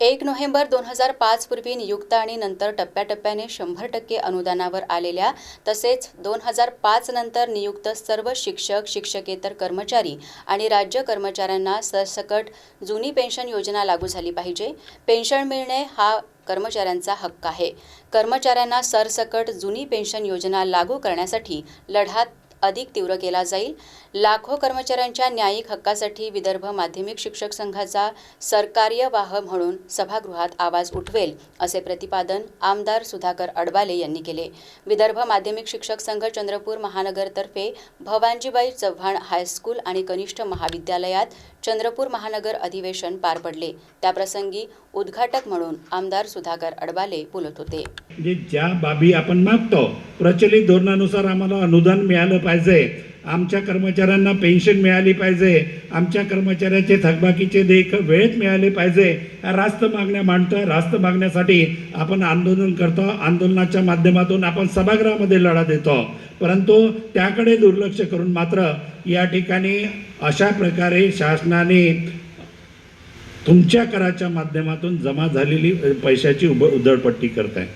एक नोव्हेंबर दोन हजार पाच पूर्वी नियुक्त आणि नंतर टप्प्याटप्प्याने शंभर टक्के अनुदानावर आलेल्या तसेच दोन हजार पाच नंतर नियुक्त सर्व शिक्षक शिक्षकेतर कर्मचारी आणि राज्य कर्मचाऱ्यांना सरसकट जुनी पेन्शन योजना लागू झाली पाहिजे. पेन्शन मिळणे हा कर्मचाऱ्यांचा हक्क आहे. कर्मचाऱ्यांना सरसकट जुनी पेन्शन योजना लागू करण्यासाठी लढा अधिक तीव्र केला जाईल. लाखो कर्मचाऱ्यांच्या न्यायिक हक्कासाठी विदर्भ माध्यमिक शिक्षक संघाचा सरकार्यवाह म्हणून सभागृहात आवाज उठवेल असे प्रतिपादन आमदार सुधाकर अडबाले यांनी केले. विदर्भ माध्यमिक शिक्षक संघ चंद्रपूर महानगरतर्फे भवानजीबाई चव्हाण हायस्कूल आणि कनिष्ठ महाविद्यालयात चंद्रपूर महानगर अधिवेशन पार पडले. त्याप्रसंगी उद्घाटक म्हणून आमदार सुधाकर अडबाले बोलत होते. म्हणजे ज्या बाबी आपण मागतो प्रचलित धोरणानुसार आम्हाला अनुदान मिळालं पाहिजे. आमच्या कर्मचाऱ्यांना पेन्शन मिळाली पाहिजे. आमच्या कर्मचाऱ्याचे थकबाकीचे देख वेळेत मिळाले पाहिजे. या रास्त मागण्या मांडतोय. रास्त मागण्यासाठी आपण आंदोलन करतो. आंदोलनाच्या माध्यमातून आपण सभागृहामध्ये लढा देतो. परंतु त्याकडे दुर्लक्ष करून मात्र या ठिकाणी अशा प्रकारे शासनाने तुमच्या कराच्या माध्यमातून जमा झालेली पैशाची उब उधळपट्टी करत आहे